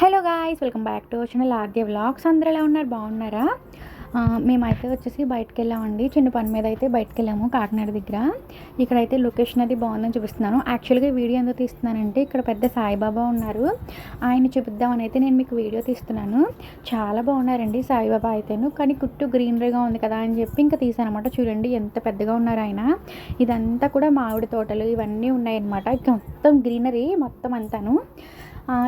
Hello guys welcome back to వచ్చిన Aadya vlogs అందరూ ఎలా ఉన్నారు? బాగున్నారా? మేమైతే వచ్చేసి బయటకు వెళ్ళామండి. చిన్న పని మీద అయితే బయటకు వెళ్ళాము కాకినాడ దగ్గర. ఇక్కడైతే లొకేషన్ అది బాగుందని చూపిస్తున్నాను. యాక్చువల్గా వీడియో ఎందుకు తీస్తున్నానంటే ఇక్కడ పెద్ద సాయిబాబా ఉన్నారు. ఆయన చూపిద్దామని అయితే నేను మీకు వీడియో తీస్తున్నాను. చాలా బాగున్నారండి సాయిబాబా అయితేను. కానీ కుట్టు గ్రీనరీగా ఉంది కదా అని చెప్పి ఇంకా తీసానమాట అనమాట చూడండి ఎంత పెద్దగా ఉన్నారు ఆయన. ఇదంతా కూడా మామిడి తోటలు ఇవన్నీ ఉన్నాయన్నమాట. ఇక మొత్తం గ్రీనరీ మొత్తం అంతాను.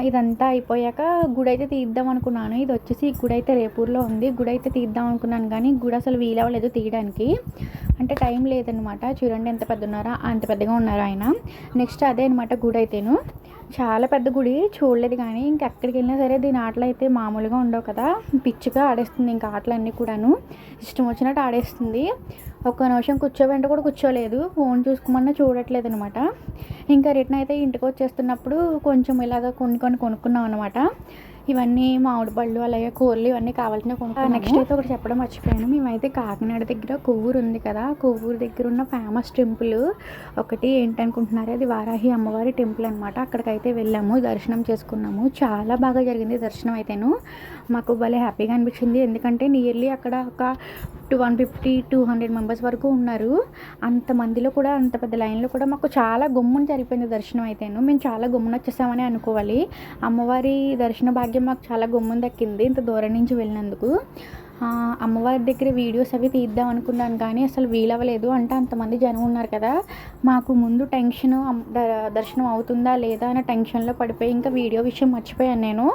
ఇదంతా అయిపోయాక గుడి అయితే తీద్దాం అనుకున్నాను. ఇది వచ్చేసి గుడి అయితే రేపూర్లో ఉంది. గుడి అయితే తీద్దాం అనుకున్నాను కానీ గుడి అసలు వీలవ్వలేదు తీయడానికి. అంటే టైం లేదనమాట చూడండి ఎంత పెద్ద ఉన్నారా అంత పెద్దగా ఉన్నారు ఆయన. నెక్స్ట్ అదే అనమాట గుడి అయితేను చాలా పెద్ద గుడి చూడలేదు కానీ ఇంకెక్కడికి వెళ్ళినా సరే దీని ఆటలు అయితే మామూలుగా ఉండవు కదా. పిచ్చిగా ఆడేస్తుంది ఇంకా ఆటలన్నీ కూడాను. ఇష్టం వచ్చినట్టు ఆడేస్తుంది. ఒక్క నిమిషం కూర్చోబెంట కూడా కూర్చోలేదు. ఫోన్ చూసుకోమన్నా చూడట్లేదు అనమాట ఇంకా రిటర్న్ అయితే ఇంటికి వచ్చేస్తున్నప్పుడు కొంచెం ఇలాగ కొన్ని కొన్ని కొనుక్కున్నాం అనమాట. ఇవన్నీ మామిడి పళ్ళు అలాగే కూరలు ఇవన్నీ కావాల్సిన కొనుక్కున్నాం నెక్స్ట్ అయితే ఒకటి చెప్పడం మర్చిపోయాను. మేమైతే కాకినాడ దగ్గర కొవ్వూరు ఉంది కదా కొవ్వూరు దగ్గర ఉన్న ఫేమస్ టెంపుల్ ఒకటి ఏంటనుకుంటున్నారు? అది వారాహి అమ్మవారి టెంపుల్ అనమాట అక్కడికైతే వెళ్ళాము దర్శనం చేసుకున్నాము. చాలా బాగా జరిగింది దర్శనం అయితేను. మాకు భలే హ్యాపీగా అనిపించింది. ఎందుకంటే నియర్లీ అక్కడ ఒక two one fifty two hundred members వరకు ఉన్నారు. అంతమందిలో కూడా అంత పెద్ద లైన్లో కూడా మాకు చాలా గుమ్మున జరిపోయింది దర్శనం అయితేను. మేము చాలా గుమ్మున వచ్చేసామని అనుకోవాలి. అమ్మవారి దర్శన భాగ్యం మాకు చాలా గమ్మున దక్కింది ఇంత దూరం నుంచి వెళ్ళినందుకు. అమ్మవారి దగ్గర వీడియోస్ అవి తీద్దాం అనుకున్నాను కానీ అసలు వీలవ్వలేదు. అంటే అంతమంది జనం ఉన్నారు కదా. మాకు ముందు టెన్షన్ దర్శనం అవుతుందా లేదా అనే టెన్షన్లో పడిపోయి ఇంకా వీడియో విషయం మర్చిపోయాను నేను.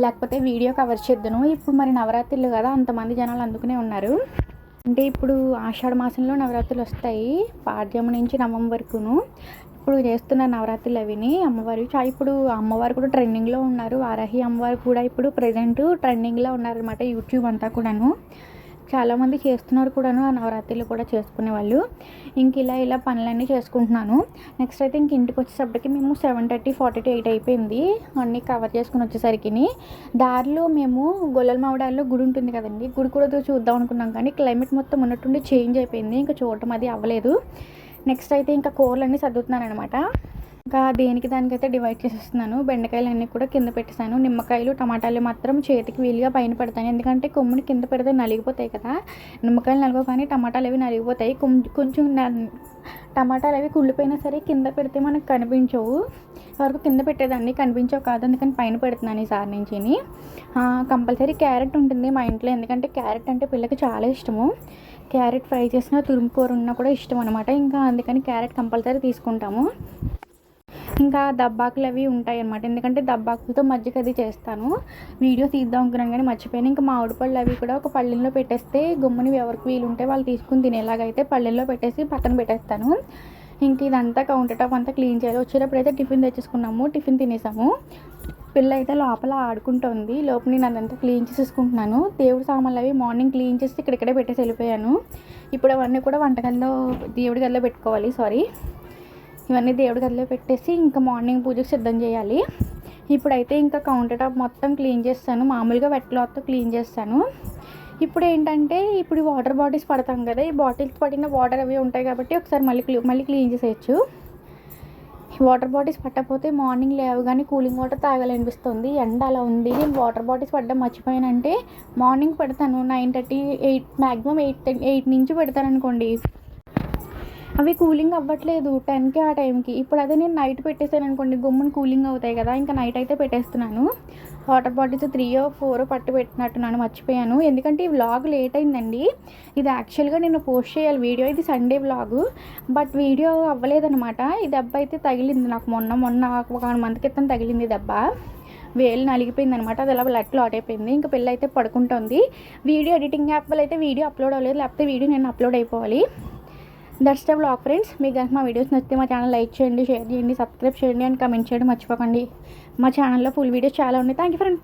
లేకపోతే వీడియో కవర్ చేద్దాను. ఇప్పుడు మరి నవరాత్రులు కదా. అంతమంది జనాలు అందుకునే ఉన్నారు. అంటే ఇప్పుడు ఆషాఢ మాసంలో నవరాత్రులు వస్తాయి. పాడ్యం నుంచి నవం వరకును. ఇప్పుడు చేస్తున్న నవరాత్రులు అవిని అమ్మవారు చా ఇప్పుడు అమ్మవారు కూడా ట్రెండింగ్లో ఉన్నారు. వారాహి అమ్మవారు కూడా ఇప్పుడు ప్రజెంట్ ట్రెండింగ్లో ఉన్నారనమాట యూట్యూబ్ అంతా కూడాను. చాలామంది చేస్తున్నారు కూడాను ఆ నవరాత్రులు కూడా చేసుకునే వాళ్ళు. ఇంక ఇలా ఇలా పనులన్నీ చేసుకుంటున్నాను. నెక్స్ట్ అయితే ఇంక ఇంటికి వచ్చేసప్పటికి మేము seven thirty forty to eight అయిపోయింది. అన్నీ కవర్ చేసుకుని వచ్చేసరికి దారిలో మేము గొల్లల మామిడాల్లో గుడి ఉంటుంది కదండి. గుడి కూడా చూద్దాం అనుకున్నాం కానీ క్లైమేట్ మొత్తం ఉన్నట్టుండి చేంజ్ అయిపోయింది. ఇంకా చూడటం అది అవ్వలేదు. నెక్స్ట్ అయితే ఇంకా కూరలన్నీ సర్దుతున్నాను అనమాట ఇంకా దేనికి దానికైతే డివైడ్ చేసేస్తున్నాను. బెండకాయలు అన్నీ కూడా కింద పెట్టేశాను. నిమ్మకాయలు టమాటాలు మాత్రం చేతికి వీలుగా పైన పెడతాను ఎందుకంటే కొమ్ముని కింద పెడితే నలిగిపోతాయి కదా. నిమ్మకాయలు నలగవు కానీ టమాటాలు అవి నలిగిపోతాయి. కొంచెం టమాటాలు అవి కుళ్ళిపోయినా సరే కింద పెడితే మనకు కనిపించవు. వరకు కింద పెట్టేదాన్ని కనిపించవు కాదు. అందుకని పైన పెడుతున్నాను ఈసారి నుంచి కంపల్సరీ క్యారెట్ ఉంటుంది మా ఇంట్లో. ఎందుకంటే క్యారెట్ అంటే పిల్లకి చాలా ఇష్టము. క్యారెట్ ఫ్రై చేసిన తురుముకూర ఉన్నా కూడా ఇష్టం అనమాట ఇంకా అందుకని క్యారెట్ కంపల్సరీ తీసుకుంటాము. ఇంకా దబ్బాకులు అవి ఉంటాయి అన్నమాట. ఎందుకంటే దబ్బాకులతో మజ్జిగ అది చేస్తాను. వీడియో తీద్దాం అనుకున్నాను కానీ మర్చిపోయాను. ఇంకా మామిడి పళ్ళు అవి కూడా ఒక పళ్ళెంలో పెట్టేస్తే గుమ్మని ఎవరికి వీలు ఉంటే వాళ్ళు తీసుకుని తినేలాగైతే పళ్ళెంలో పెట్టేసి పక్కన పెట్టేస్తాను. ఇంక ఇదంతా కౌంటర్ టాప్ అంతా క్లీన్ చేయాలి. వచ్చేటప్పుడు అయితే టిఫిన్ తెచ్చేసుకున్నాము. టిఫిన్ తినేసాము. పిల్ల అయితే లోపల ఆడుకుంటుంది. లోపల నేను అదంతా క్లీన్ చేసేసుకుంటున్నాను. దేవుడి సామాన్లు అవి మార్నింగ్ క్లీన్ చేసి ఇక్కడిక్కడే పెట్టేసి వెళ్ళిపోయాను. ఇప్పుడు అవన్నీ కూడా వంటగదిలో దేవుడి గదిలో పెట్టుకోవాలి. సారీ. ఇవన్నీ దేవుడి గదిలో పెట్టేసి ఇంకా మార్నింగ్ పూజకు సిద్ధం చేయాలి. ఇప్పుడైతే ఇంకా కౌంటర్ టాప్ మొత్తం క్లీన్ చేస్తాను. మామూలుగా వెట్ క్లాత్తో క్లీన్ చేస్తాను. ఇప్పుడు ఏంటంటే ఇప్పుడు వాటర్ బాటిల్స్ పడతాం కదా ఈ బాటిల్స్ పడిన వాటర్ అవి ఉంటాయి కాబట్టి ఒకసారి మళ్ళీ క్లీ మళ్ళీ క్లీన్ చేసేయచ్చు. వాటర్ బాటిల్స్ పట్టకపోతే మార్నింగ్ లేవగానే కూలింగ్ వాటర్ తాగాలనిపిస్తుంది. ఎండ అలా ఉంది. నేను వాటర్ బాటిల్స్ పడ్డం మర్చిపోయానంటే మార్నింగ్ పెడతాను. Nine thirty eight maximum eight eight నుంచి పెడతాను అనుకోండి అవి కూలింగ్ అవ్వట్లేదు టెన్కి ఆ టైంకి. ఇప్పుడు అదే నేను నైట్ పెట్టేసాను అనుకోండి గుమ్మని కూలింగ్ అవుతాయి కదా ఇంకా నైట్ అయితే పెట్టేస్తున్నాను. వాటర్ బాటిల్స్ త్రీ ఫోర్ పట్టు పెట్టినట్టున్నాను మర్చిపోయాను. ఎందుకంటే ఈ వ్లాగ్ లేట్ అయిందండి. ఇది యాక్చువల్గా నేను పోస్ట్ చేయాలి వీడియో. ఇది సండే వ్లాగ్ బట్ వీడియో అవ్వలేదనమాట ఈ దెబ్బ అయితే తగిలింది నాకు మొన్న మొన్న ఒక వన్ మంత్ క్రితం తగిలింది దెబ్బ. వేలు నలిగిపోయింది అనమాట అది అలా బ్లడ్ లాట్ అయిపోయింది. ఇంకా పిల్ల అయితే పడుకుంటుంది. వీడియో ఎడిటింగ్ యాప్ వల్ల అయితే వీడియో అప్లోడ్ అవ్వలేదు లేకపోతే వీడియో నేను అప్లోడ్ అయిపోవాలి. దట్స్ ద బ్లాగ్ ఫ్రెండ్స్ మీకు కనుక మా వీడియోస్ నచ్చితే మా ఛానల్ లైక్ చేయండి షేర్ చేయండి సబ్స్క్రైబ్ చేయండి అండ్ కమెంట్ చేయడం మర్చిపోకండి. మా ఛానల్లో ఫుల్ వీడియోస్ చాలా ఉన్నాయి. Thank you friends